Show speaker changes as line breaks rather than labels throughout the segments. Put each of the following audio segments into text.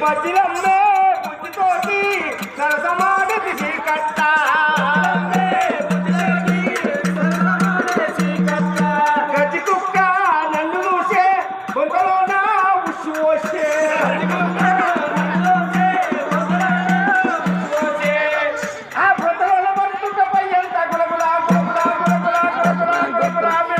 పసిలమ్మే బుద్ధితోటి సరసమాడికి చీకట్ట గజి కుక్క నన్ను మూసే కొంతలో నా ఉషు వస్తే ఎంత గులగులా గులగులా గులగులా గులగులా గులగులా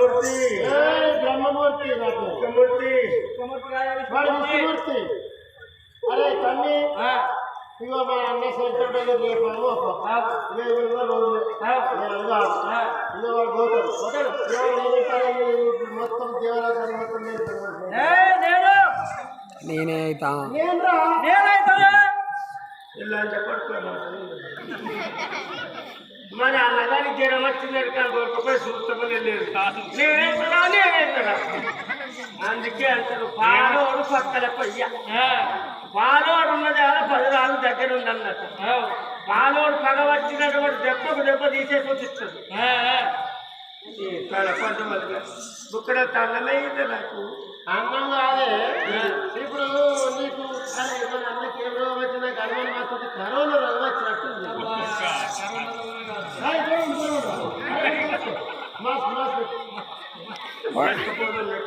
విష్ణుమూర్తి
ఏయ్, బ్రహ్మమూర్తి నాకు
విష్ణుమూర్తి
వాడు
విష్ణుమూర్తి అరే తమ్మి ఇగో మా అన్న సెంటర్ దగ్గర రేపు రేపు రోజు నేను అడగాలి ఇగో వాడు పోతాడు ఇగో నేను చెప్పాను, ఈ మొత్తం దేవరాజు మొత్తం నేను
నేను
నేనే అయితా
నేనురా
నేనైతే
ఇలా అని చెప్పడుతున్నాను మరి అన్నగారి జ్వరం వచ్చింది కానీ దొరకపోయి చూస్తామని లేదు
నేనైతున్నా
నేనైతున్నా అందుకే అంటారు పాలోడు పక్కల పొయ్య పాలోడు ఉన్నది అలా పది రాళ్ళు దగ్గర ఉంది అన్నట్టు పాలోడు పగ వచ్చినటువంటి దెబ్బకు దెబ్బ తీసేసి వచ్చిస్తుంది ఈ తలపంట వల్ల బుక్కడ తల్లలేదు నాకు.
అన్నం కాదే. ఇప్పుడు నీకు
All
right.